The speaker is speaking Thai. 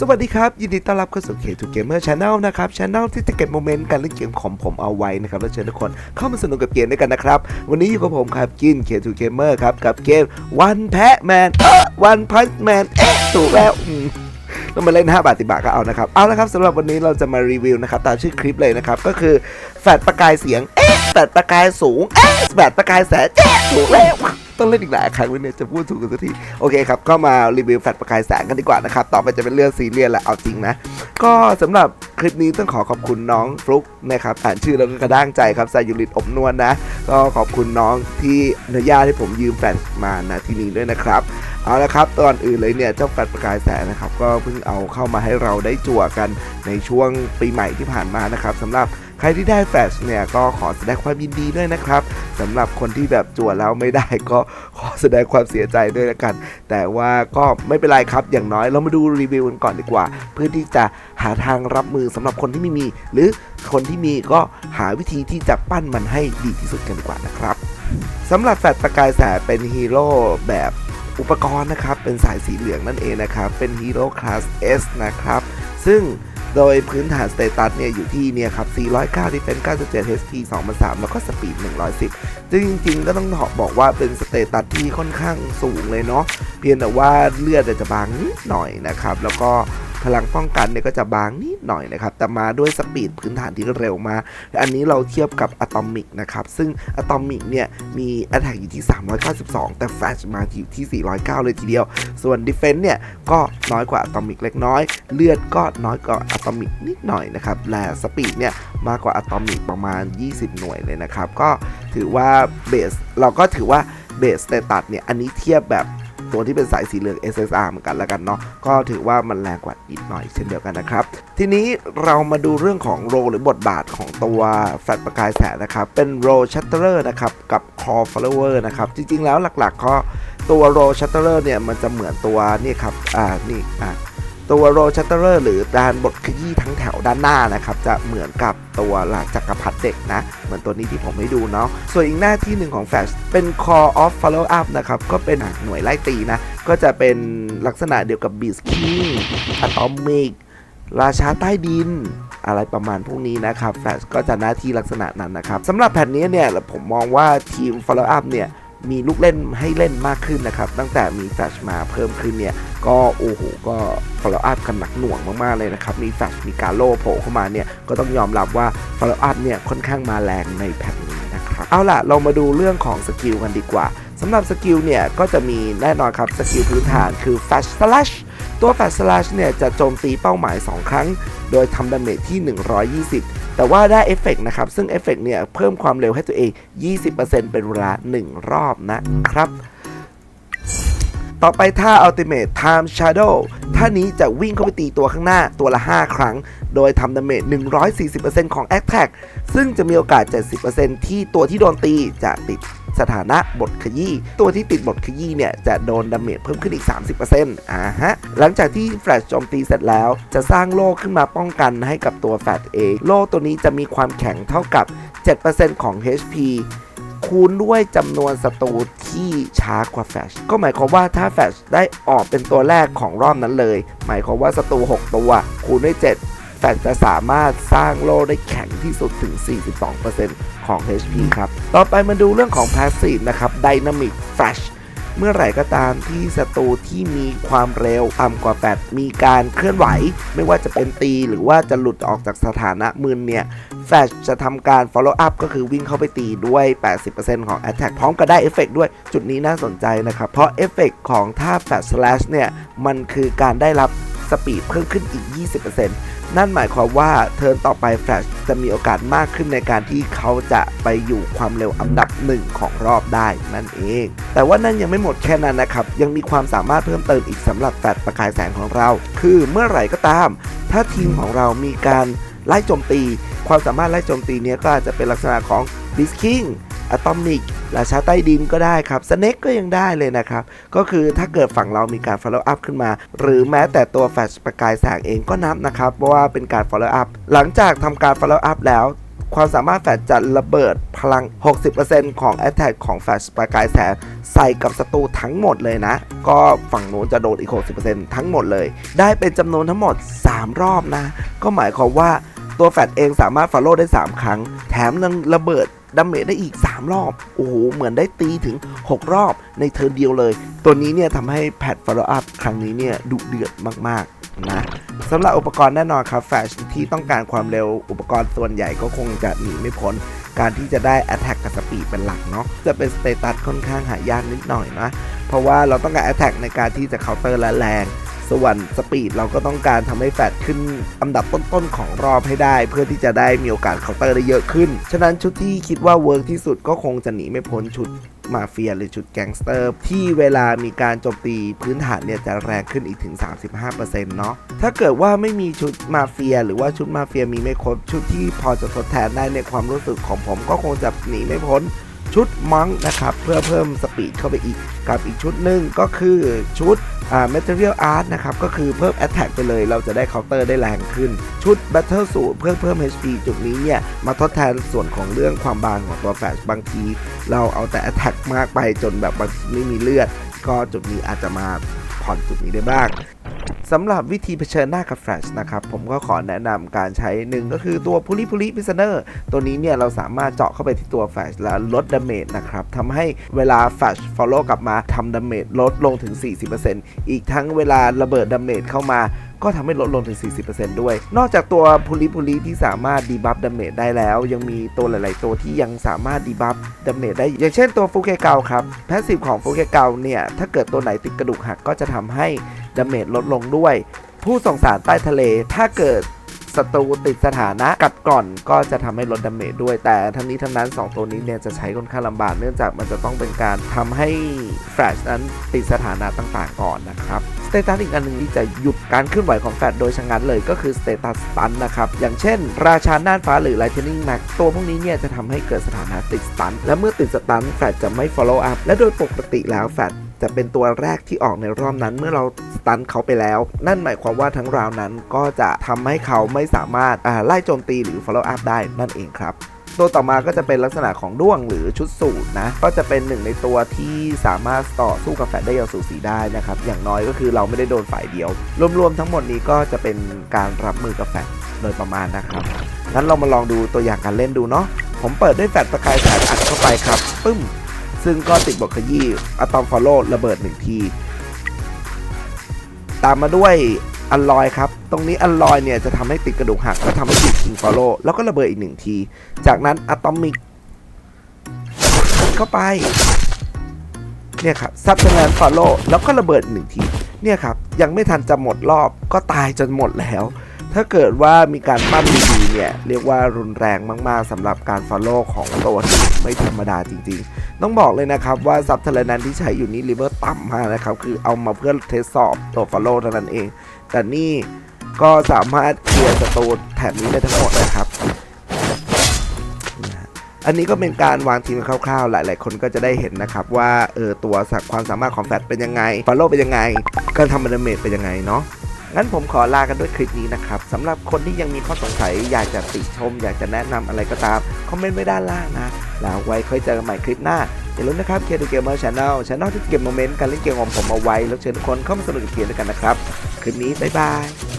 สวัสดีครับ ยินดีต้อนรับเข้าสู่ K2 Gamer Channel นะครับช anel ที่จะเก็บโมเมนต์การเล่นเกมของผมเอาไว้นะครับและเชิญทุกคนเข้ามาสนุกกับเกมด้วยกันนะครับ วันนี้อยู่กับผมครับกิน K2 Gamer ครับ กับเกม One Pat Man เออ One Punch Man เอ๊ะถูกแล้วต้องมาเล่น 5 บาทติบาทก็เอานะครับ เอาละครับสำหรับวันนี้เราจะมารีวิวนะครับตามชื่อคลิปเลยนะครับ ก็คือแฟดประกายเสียงเอ๊ะแฟดประกายสูงเอ๊ะแฟดประกายแสงเอ๊ะถูกแล้ว ต้องเล่นอีกหลายครั้งเลยเนี่ยจะพูดถูกกันสักทีโอเคครับก็มารีวิวแฟลชประกายแสงกันดีกว่านะครับต่อไปจะเป็นเรื่องซีเรียสแหละเอาจริงนะ ก็สำหรับคลิปนี้ต้องขอขอบคุณน้องฟลุ๊กนะครับอ่านชื่อแล้วก็กระด้างใจครับสายุริตอบนวลนะ ก็ขอบคุณน้องที่อนุญาตให้ผมยืมแฟลชมานะที่นี้ด้วยนะครับเอาละครับตอนอื่นเลยเนี่ยเจ้าแฟลชประกายแสงนะครับก็เพิ่งเอาเข้ามาให้เราได้จั่วกันในช่วงปีใหม่ที่ผ่านมานะครับสำหรับ ใครที่ได้แฟชเนี่ยก็ขอแสดงความยินดีด้วยนะครับสำหรับคนที่แบบจั่วแล้วไม่ได้ก็ขอแสดงความเสียใจด้วยละกัน แต่ว่าก็ไม่เป็นไรครับอย่างน้อยเรามาดูรีวิวกันก่อนดีกว่า เพื่อที่จะหาทางรับมือสำหรับคนที่ไม่มี หรือคนที่มีก็หาวิธีที่จะปั้นมันให้ดีที่สุดกันดีกว่านะครับสำหรับแฟลชประกายแสงเป็นฮีโร่แบบอุปกรณ์นะครับ เป็นสายสีเหลืองนั่นเองนะครับ เป็นฮีโร่คลาส S นะครับ ซึ่ง โดยพื้นฐานสเตตัสเนี่ยอยู่ที่เนี่ยครับ 409 Defense 97 HP 2003 แล้วก็สปีด 110ซึ่งจริงๆ ก็ต้องบอกว่าเป็นสเตตัสที่ค่อนข้างสูงเลยเนาะ เพียงแต่ว่าเลือดอาจจะบางนิดหน่อยนะครับ แล้วก็ พลังป้องกันเนี่ยก็จะบางนิดหน่อยนะครับ แต่มาด้วยสปีดพื้นฐานที่เร็วมา อันนี้เราเทียบกับอะตอมิกนะครับ ซึ่งอะตอมิกเนี่ยมี Attack อยู่ที่ 392 แต่ Flash มาอยู่ที่ 409 เลยทีเดียว ส่วน Defense เนี่ยก็น้อยกว่าอะตอมิกเล็กน้อย เลือดก็น้อยกว่าอะตอมิกนิดหน่อยนะครับ และสปีดเนี่ยมากกว่าอะตอมิกประมาณ 20 หน่วยเลยนะครับ ก็ถือว่าเบสเราก็ถือว่าเบสสเตตัสเนี่ยอันนี้เทียบแบบ ตัวที่เป็นสายสีเหลือง SSR เหมือนกันแล้วกันเนาะก็ถือว่ามันแรงกว่าอีกหน่อยเช่นเดียวกันนะครับ ทีนี้เรามาดูเรื่องของโรหรือบทบาทของตัวแฟลชประกายแสงนะครับ เป็นโรชัตเตอร์นะครับกับคอฟลเวอร์นะครับจริงๆแล้วหลักๆก็ตัวโรชัตเตอร์เนี่ยมันจะเหมือนตัวนี่ครับอ่านี่อ่า ตัวโรชัตเตอร์หรือด้านบทขยี้ทั้งแถวด้านหน้านะครับ จะเหมือนกับตัวหลักจักรพรรดิเด็กนะ เหมือนตัวนี้ที่ผมให้ดูเนาะส่วนอีกหน้าที่หนึ่งของแฟชเป็น Core of Follow Up นะครับ ก็เป็นหน่วยไล่ตีนะ ก็จะเป็นลักษณะเดียวกับ Beast King Atomic ราชาใต้ดินอะไรประมาณพวกนี้นะครับแฟชก็จะหน้าที่ลักษณะนั้นนะครับสำหรับแผ่นนี้เนี่ยผมมองว่าทีม Follow Up เนี่ย มีลูกเล่นให้เล่นมากขึ้นนะครับ ตั้งแต่มีแฟชมาเพิ่มขึ้นเนี่ย ก็โอ้โหก็ follow up กันหนักหน่วงมากๆเลยนะครับ มีแฟชมีการโล่โผล่เข้ามาเนี่ย ก็ต้องยอมรับว่า follow up เนี่ยค่อนข้างมาแรงในแผ่นนี้นะครับ เอาล่ะ เรามาดูเรื่องของสกิลกันดีกว่าสำหรับสกิลเนี่ย ก็จะมีแน่นอนครับสกิลพื้นฐานคือ flash slash ตัว flash slash เนี่ยจะโจมตีเป้าหมาย 2 ครั้ง โดยทำดาเมจที่ 120 แต่ว่าได้เอฟเฟกนะครับ ซึ่งเอฟเฟกเนี่ยเพิ่มความเร็วให้ตัวเอง 20%เป็นเวลา 1 รอบนะครับ ต่อไปท่า Ultimate Time Shadow ท่านี้จะวิ่งเข้าไปตีตัวข้างหน้าตัวละ 5 ครั้ง โดยทำดาเมจ 140%ของ Attack ซึ่งจะมีโอกาส 70%ที่ตัวที่โดนตีจะติด สถานะบทขยี้ตัวที่ติดบทขยี้เนี่ยจะโดนดาเมจเพิ่มขึ้นอีก 30%อ่าฮะหลังจากที่แฟลชโจมตีเสร็จแล้วจะสร้างโล่ขึ้นมาป้องกันให้กับตัวแฟลชเองโล่ตัวนี้จะมีความแข็งเท่ากับ 7%ของ HP คูณด้วยจำนวนศัตรูที่ช้ากว่าแฟชก็หมายความว่าถ้าแฟชได้ออกเป็นตัวแรกของรอบนั้นเลย หมายความว่าศัตรู6 ตัว คูณด้วย 7 แฟลชจะสามารถสร้างโล่ได้แข็งที่สุดถึง 42%ของ HP ครับ ต่อไปมาดูเรื่องของ Passive นะครับ Dynamic Flash เมื่อไหร่ก็ตามที่ศัตรูที่มีความเร็วต่ำกว่าแฟมีการเคลื่อนไหว ไม่ว่าจะเป็นตีหรือว่าจะหลุดออกจากสถานะมืนเนี่ยแฟลชจะทำการ follow up ก็คือวิ่งเข้าไปตีด้วย 80%ของ attack พร้อมกับได้เอฟเฟกด้วย จุดนี้น่าสนใจนะครับ เพราะเอฟเฟกของท่า flash slash เนี่ย มันคือการได้รับ สปีดเพิ่มขึ้นอีก 20%นั่นหมายความว่าเทิร์นต่อไปแฟลชจะมีโอกาสมากขึ้นในการที่เขาจะไปอยู่ความเร็วอันดับหนึ่งของรอบได้นั่นเอง แต่ว่านั่นยังไม่หมดแค่นั้นนะครับ ยังมีความสามารถเพิ่มเติมอีกสำหรับแฟลชประกายแสงของเรา คือเมื่อไหร่ก็ตาม ถ้าทีมของเรามีการไล่โจมตี ความสามารถไล่โจมตีนี้ก็อาจจะเป็นลักษณะของ b i s k i n g อะตอมิก ราชาใต้ดินก็ได้ครับสเน็กก็ยังได้เลยนะครับ ก็คือถ้าเกิดฝั่งเรามีการ follow up ขึ้นมา หรือแม้แต่ตัวแฟลชประกายแสงเองก็นับนะครับ เพราะว่าเป็นการ follow up หลังจากทำการ follow up แล้วความสามารถแฟดจะระเบิดพลัง 60%ของ Attack ของแฟชประกายแสงใส่กับศัตรูทั้งหมดเลยนะ ก็ฝั่งโน้นจะโดนอีก 60%ทั้งหมดเลย ได้เป็นจำนวนทั้งหมด 3 รอบนะ ก็หมายความว่าตัวแฟดเองสามารถฟอลโล่ได้ 3 ครั้ง แถมยังระเบิด ดาเมจได้อีก 3 รอบ โอ้โห เหมือนได้ตีถึง 6 รอบในเทิร์นเดียวเลย ตัวนี้เนี่ยทำให้แพท follow up ครั้งนี้เนี่ยดุเดือดมากๆนะสำหรับอุปกรณ์แน่นอนครับแฟชที่ต้องการความเร็วอุปกรณ์ส่วนใหญ่ก็คงจะหนีไม่พ้นการที่จะได้ Attack กับ Speed เป็นหลักเนาะจะเป็นสเตตัสค่อนข้างหายากนิดหน่อยนะ เพราะว่าเราต้องการ Attack ในการที่จะเคาน์เตอร์และแรง ส่วนสปีดเราก็ต้องการทำให้แฟดขึ้นอันดับต้นๆของรอบให้ได้ เพื่อที่จะได้มีโอกาสเคาน์เตอร์ได้เยอะขึ้น ฉะนั้นชุดที่คิดว่าเวิร์กที่สุดก็คงจะหนีไม่พ้นชุดมาเฟียหรือชุดแก๊งสเตอร์ ที่เวลามีการโจมตีพื้นฐานเนี่ยจะแรงขึ้นอีกถึง 35%เนาะถ้าเกิดว่าไม่มีชุดมาเฟีย หรือว่าชุดมาเฟียมีไม่ครบชุดที่พอจะทดแทนได้ในความรู้สึกของผมก็คงจะหนีไม่พ้น ชุดมังนะครับ เพื่อเพิ่มสปีดเข้าไปอีก กับอีกชุดหนึ่งก็คือชุดอ่า material art นะครับ ก็คือเพิ่ม attack ไปเลย เราจะได้เคาน์เตอร์ได้แรงขึ้น ชุด battle suit เพื่อเพิ่ม HP จุดนี้เนี่ย มาทดแทนส่วนของเรื่องความบางของตัวแฟชบางที เราเอาแต่ attack มากไปจนแบบไม่มีเลือด ก็จุดนี้อาจจะมาผ่อนจุดนี้ได้บ้าง สำหรับวิธีเผชิญหน้ากับแฟลชนะครับ ผมก็ขอแนะนำการใช้หนึ่งก็คือตัว p u l i p u l i p r i s o n e r ตัวนี้เนี่ยเราสามารถเจาะเข้าไปที่ตัวแฟลชแล้วลดดาเมจนะครับทำให้เวลาแฟลช follow กลับมาทำดาเมจลดลงถึง 40%อีกทั้งเวลาระเบิดดาเมจเข้ามา ก็ทำให้ลดลงถึง 40%ด้วย นอกจากตัวพูลิพูลิที่สามารถดีบัฟดาเมจได้แล้ว ยังมีตัวหลาย ๆ ตัวที่ยังสามารถดีบัฟดาเมจได้ อย่างเช่นตัวฟูเคเกาครับแพสซีฟของฟูเคเกาเนี่ยถ้าเกิดตัวไหนติดกระดูกหักก็จะทำให้ดาเมจลดลงด้วย ผู้ส่งสารใต้ทะเลถ้าเกิด ศัตรูติดสถานะกัดก่อนก็จะทำให้ลดดาเมจด้วย แต่ทั้งนี้ทั้งนั้น 2 ตัวนี้เนี่ยจะใช้ค่อนข้างลำบากเนื่องจากมันจะต้องเป็นการทำให้แฟลชนั้นติดสถานะต่างๆก่อนนะครับสเตตัสอีกอันหนึ่งที่จะหยุดการเคลื่อนไหวของแฟลชโดยชะงันเลยก็คือสเตตัสตันนะครับอย่างเช่น ราชาน่านฟ้าหรือ Lightning Max ตัวพวกนี้เนี่ยจะทำให้เกิดสถานะติดสตันและเมื่อติดสตันแฟลชจะไม่ follow up และโดยปกติแล้วแฟลช จะเป็นตัวแรกที่ออกในรอบนั้นเมื่อเราสตันเขาไปแล้ว นั่นหมายความว่าทั้งราวนั้นก็จะทำให้เขาไม่สามารถไล่โจมตีหรือ follow up ได้นั่นเองครับตัวต่อมาก็จะเป็นลักษณะของด้วงหรือชุดสูตรนะ ก็จะเป็นหนึ่งในตัวที่สามารถต่อสู้กับแฟดได้อย่างสูสีได้นะครับ อย่างน้อยก็คือเราไม่ได้โดนฝ่ายเดียว รวมๆทั้งหมดนี้ก็จะเป็นการรับมือกับแฟดโดยประมาณนะครับ งั้นเรามาลองดูตัวอย่างการเล่นดูเนาะ ผมเปิดด้วยแฟดประกายแสงอัดเข้าไปครับ ปึ้ม ซึ่งก็ติดบทขยี้อะตอมฟอลโล่ระเบิดหนึ่งที ตามมาด้วยอัลลอยครับ ตรงนี้อัลลอยเนี่ยจะทำให้ติดกระดูกหักและทำให้ติดคิงฟอลโล่แล้วก็ระเบิดอีกหนึ่งที จากนั้นอะตอมิกเข้าไป เนี่ยครับซับเทนฟอลโล่แล้วก็ระเบิดหนึ่งที เนี่ยครับ ยังไม่ทันจะหมดรอบก็ตายจนหมดแล้ว ถ้าเกิดว่ามีการปั้นดีๆเนี่ย เรียกว่ารุนแรงมากๆสำหรับการฟอลโล่ของตัวนี้ไม่ธรรมดาจริง ๆ ต้องบอกเลยนะครับว่าซับเทเลนันที่ใช้อยู่นี้ริเวอร์ต่ำมากนะครับ คือเอามาเพื่อเทสสอบตัวฟอลโล่เท่านั้นเอง แต่นี่ก็สามารถเคลียร์ศัตรูแถบนี้ได้ทั้งหมดนะครับ อันนี้ก็เป็นการวางทีมคร่าวๆ หลาย ๆ คนก็จะได้เห็นนะครับว่าเออตัวความสามารถของแฟดเป็นยังไงฟอลโล่เป็นยังไง การทำดาเมจเป็นยังไงเนาะ งั้นผมขอลากันด้วยคลิปนี้นะครับสำหรับคนที่ยังมีข้อสงสัยอยากจะติชม อยากจะแนะนำอะไรก็ตาม คอมเมนต์ไว้ด้านล่างนะ แล้วไว้ค่อยเจอกันใหม่คลิปหน้า อย่าลืมนะครับเคทูเกมเมอร์ชาแนลชาแนลที่เก็บโมเมนต์การเล่นเกมของผมเอาไว้ แล้วเชิญทุกคนเข้ามาสนุกกับเกมด้วยกันนะครับ คลิปนี้บ๊ายบาย